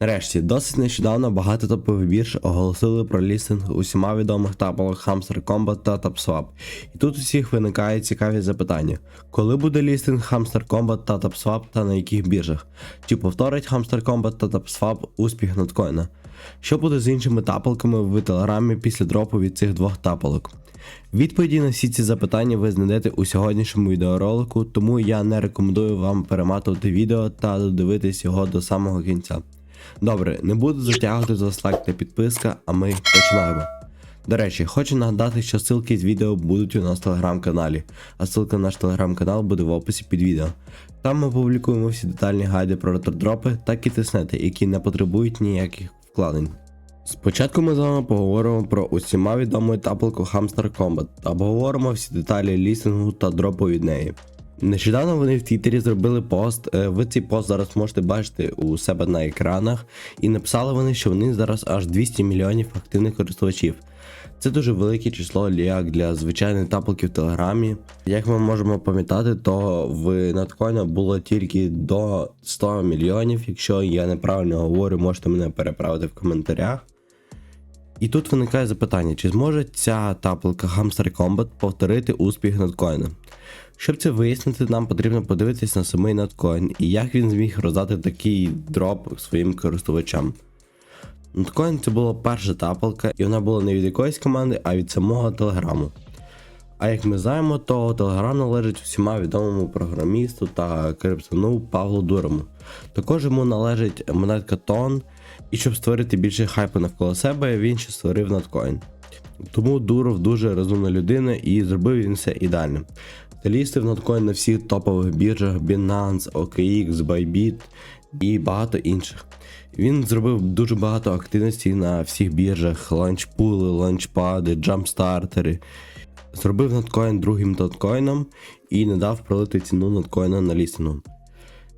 Нарешті, досить нещодавно багато топових бірж оголосили про лістинг усіма відомих тапалок Hamster Combat та TapSwap. І тут у всіх виникає цікаві запитання: коли буде лістинг Hamster Combat та TapSwap та на яких біржах? Чи повторить Hamster Combat та TapSwap успіх надкоїна? Що буде з іншими тапалками в телеграмі після дропу від цих двох тапалок? Відповіді на всі ці запитання ви знайдете у сьогоднішньому відеоролику, тому я не рекомендую вам перематувати відео та додивитись його до самого кінця. Добре, не буду затягувати за лайк та підписка, а ми починаємо. До речі, хочу нагадати, що ссылки з відео будуть у нас в телеграм-каналі, а ссылка на наш телеграм-канал буде в описі під відео. Там ми публікуємо всі детальні гайди про ретродропи та кітиснети, які не потребують ніяких вкладень. Спочатку ми з вами поговоримо про усіма відому тапалку Hamster Combat та обговоримо всі деталі лістингу та дропу від неї. Нещодавно вони в Твіттері зробили пост. е, Ви цей пост зараз можете бачити у себе на екранах, і написали вони, що вони зараз аж 200 мільйонів активних користувачів. Це дуже велике число як для звичайних тапалки в Телеграмі. Як ми можемо пам'ятати, то в надкоїна було тільки до 100 мільйонів. Якщо я неправильно говорю, можете мене переправити в коментарях. І тут виникає запитання, чи зможе ця тапалка Hamster Combat повторити успіх надкоїна? Щоб це вияснити, нам потрібно подивитись на самий надкоін і як він зміг роздати такий дроп своїм користувачам. Надкоін це була перша тапалка, і вона була не від якоїсь команди, а від самого Телеграму. А як ми знаємо, то Телеграм належить усіма відомому програмісту та криптону Павлу Дурому. Також йому належить монетка Тон, і щоб створити більше хайпу навколо себе, він ще створив надкоін. Тому Дуров дуже розумна людина і зробив він все ідеально. Лістив надкоін на всіх топових біржах Binance, OKX, Bybit і багато інших. Він зробив дуже багато активності на всіх біржах: ланчпули, ланчпади, джампстартери. Зробив надкоін другим надкоїном і не дав пролити ціну надкоїна на лістингу.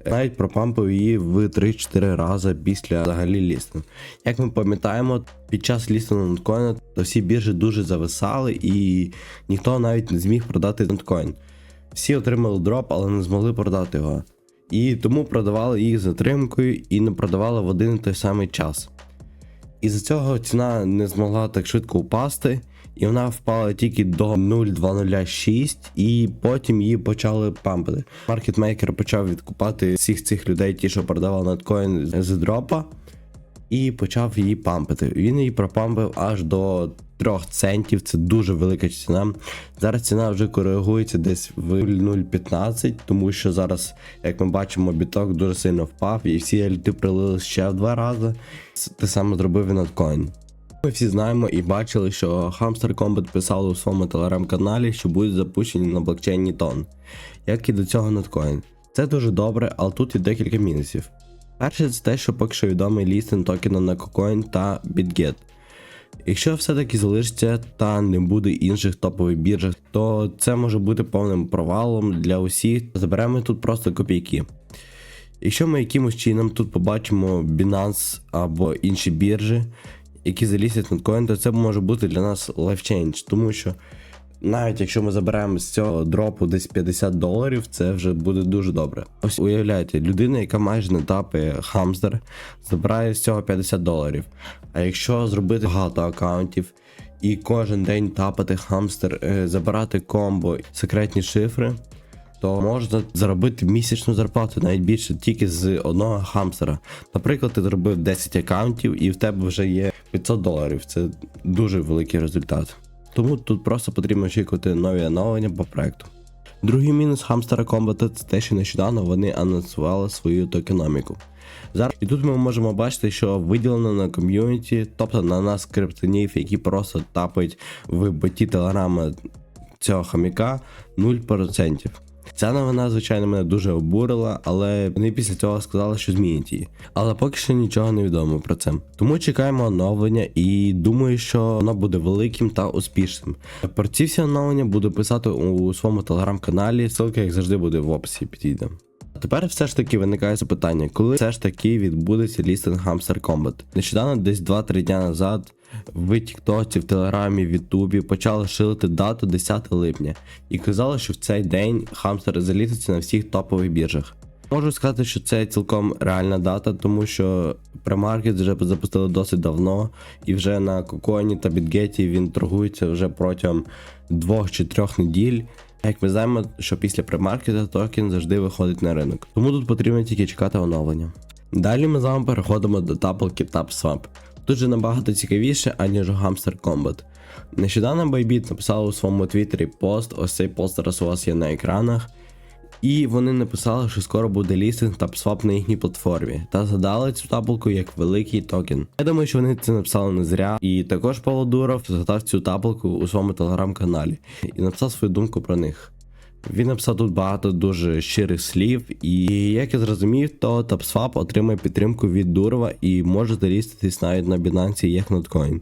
Навіть пропампив її в 3-4 рази після взагалі лістингу. Як ми пам'ятаємо, під час лістингу надкоїна то всі біржі дуже зависали і ніхто навіть не зміг продати надкоін. Всі отримали дроп, але не змогли продати його. І тому продавали їх затримкою і не продавали в один і той самий час. Із-за цього ціна не змогла так швидко упасти, і вона впала тільки до 0,206, і потім її почали пампити. Маркетмейкер почав відкупати всіх цих людей, ті, що продавали надкоін з дропа, і почав її пампити. Він її пропампив аж до 3 центів, це дуже велика ціна. Зараз ціна вже коригується десь в 0,015, тому що зараз, як ми бачимо, біток дуже сильно впав, і всі альти прилили ще в два рази. Те саме зробив і надкоін. Ми всі знаємо і бачили, що Hamster Combat писали у своєму телеграм-каналі, що будуть запущені на блокчейні Тон, як і до цього надкоін. Це дуже добре, але тут є декілька мінусів. Перше, це те, що поки що відомий лістинг токена на KuCoin та BitGet. Якщо все-таки залишиться та не буде інших топових біржах, то це може бути повним провалом для усіх. Заберемо тут просто копійки. Якщо ми якимось чином тут побачимо Binance або інші біржі, які залізять на коін, то це може бути для нас life тому що навіть якщо ми заберемо з цього дропу десь 50 доларів, це вже буде дуже добре. Ось уявляєте, людина, яка майже не тапає хамстер, забирає з цього 50 доларів. А якщо зробити багато аккаунтів і кожен день тапати хамстер, е, забирати комбо, секретні шифри, то можна заробити місячну зарплату навіть більше тільки з одного хамстера. Наприклад, ти зробив 10 аккаунтів і в тебе вже є 500 доларів. Це дуже великий результат. Тому тут просто потрібно очікувати нові оновлення по проекту. Другий мінус хамстера Combat це те, що нещодавно вони анонсували свою токеноміку. Зараз і тут ми можемо бачити, що виділено на ком'юніті, тобто на нас криптонів, які просто тапають в боті телеграма цього хаміка 0%. Ця новина, звичайно, мене дуже обурила, але вони після цього сказали, що змінять її. Але поки що нічого не відомо про це. Тому чекаємо оновлення і думаю, що воно буде великим та успішним. Про ці всі оновлення буду писати у своєму телеграм-каналі. Ссылка, як завжди, буде в описі під відео. А тепер все ж таки виникає запитання, коли все ж таки відбудеться лістинг Hamster Combat. Нещодавно, десь 2-3 дня назад, в Тіктоці, в Телеграмі, в Ютубі почали шилити дату 10 липня і казали, що в цей день хамстери залітаться на всіх топових біржах. Можу сказати, що це цілком реальна дата, тому що премаркет вже запустили досить давно, і вже на Коконі та Бітгеті він торгується вже протягом двох чи трьох неділь. Як ми знаємо, що після премаркета токен завжди виходить на ринок. Тому тут потрібно тільки чекати оновлення. Далі ми з вами переходимо до тапалки TapSwap. Тут же набагато цікавіше, аніж Hamster Combat. Нещодавно Bybit написали у своєму твіттері пост, ось цей пост зараз у вас є на екранах. І вони написали, що скоро буде лістинг TapSwap на їхній платформі та згадали цю тапалку як великий токен. Я думаю, що вони це написали не зря. І також Павло Дуров згадав цю тапалку у своєму телеграм-каналі і написав свою думку про них. Він написав тут багато дуже щирих слів, і як я зрозумів, то TapSwap отримає підтримку від Дурова і може заріститись навіть на Binance як Notcoin.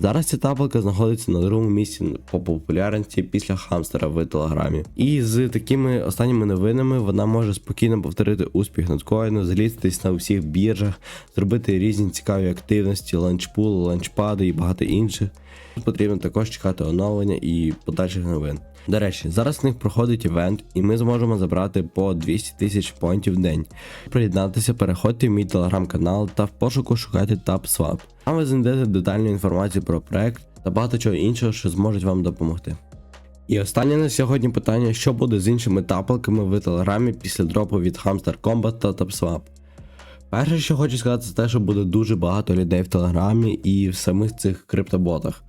Зараз ця таблика знаходиться на другому місці по популярності після хамстера в телеграмі. І з такими останніми новинами вона може спокійно повторити успіх надкоїну, залізтись на всіх біржах, зробити різні цікаві активності, ланчпул, ланчпади і багато інших. Тут потрібно також чекати оновлення і подальших новин. До речі, зараз в них проходить івент, і ми зможемо забрати по 200 тисяч поінтів в день. Приєднатися, переходьте в мій телеграм-канал та в пошуку шукайте TapSwap. Там ви знайдете детальну інформацію про проект та багато чого іншого, що зможуть вам допомогти. І останнє на сьогодні питання: що буде з іншими тапалками в телеграмі після дропу від Hamster Combat та TapSwap. Перше, що хочу сказати, це те, що буде дуже багато людей в телеграмі і в самих цих криптоботах.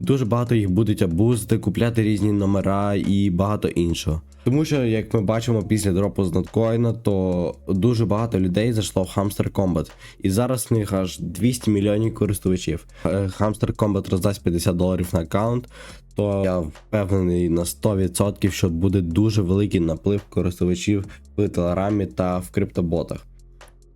Дуже багато їх будуть абузити, купляти різні номера і багато іншого. Тому що, як ми бачимо після дропу з ноткоїна, то дуже багато людей зайшло в Hamster Combat. І зараз в них аж 200 мільйонів користувачів. Е, Hamster Combat роздасть 50 доларів на аккаунт, то я впевнений на 100%, що буде дуже великий наплив користувачів в телеграмі та в криптоботах.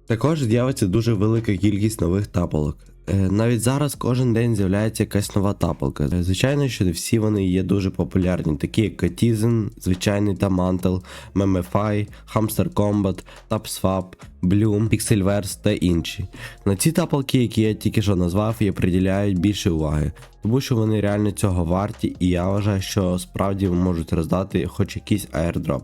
Також з'явиться дуже велика кількість нових тапалок. Е, Навіть зараз кожен день з'являється якась нова тапалка. Е, Звичайно, що не всі вони є дуже популярні, такі як Cotizen, звичайний та Mantle, Memify, Hamster Combat, TapSwap, Bloom, Pixelverse та інші. На ці тапалки, які я тільки що назвав, я приділяю більше уваги, тому що вони реально цього варті, і я вважаю, що справді можуть роздати хоч якийсь airdrop.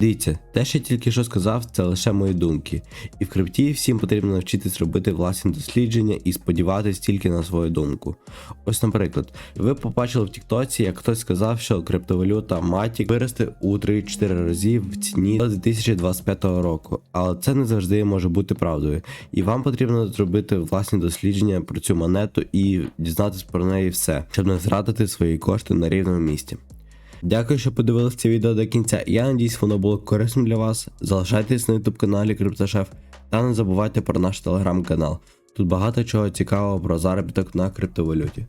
Дивіться, те, що я тільки що сказав, це лише мої думки. І в крипті всім потрібно навчитись робити власні дослідження і сподіватись тільки на свою думку. Ось, наприклад, ви побачили в Тіктоці, як хтось сказав, що криптовалюта Matic виросте у 3-4 рази в ціні до 2025 року, але це не завжди може бути правдою. І вам потрібно зробити власні дослідження про цю монету і дізнатись про неї все, щоб не зрадити свої кошти на рівному місці. Дякую, що подивилися це відео до кінця. Я надіюсь, воно було корисним для вас. Залишайтесь на YouTube каналі Криптошеф та не забувайте про наш телеграм-канал. Тут багато чого цікавого про заробіток на криптовалюті.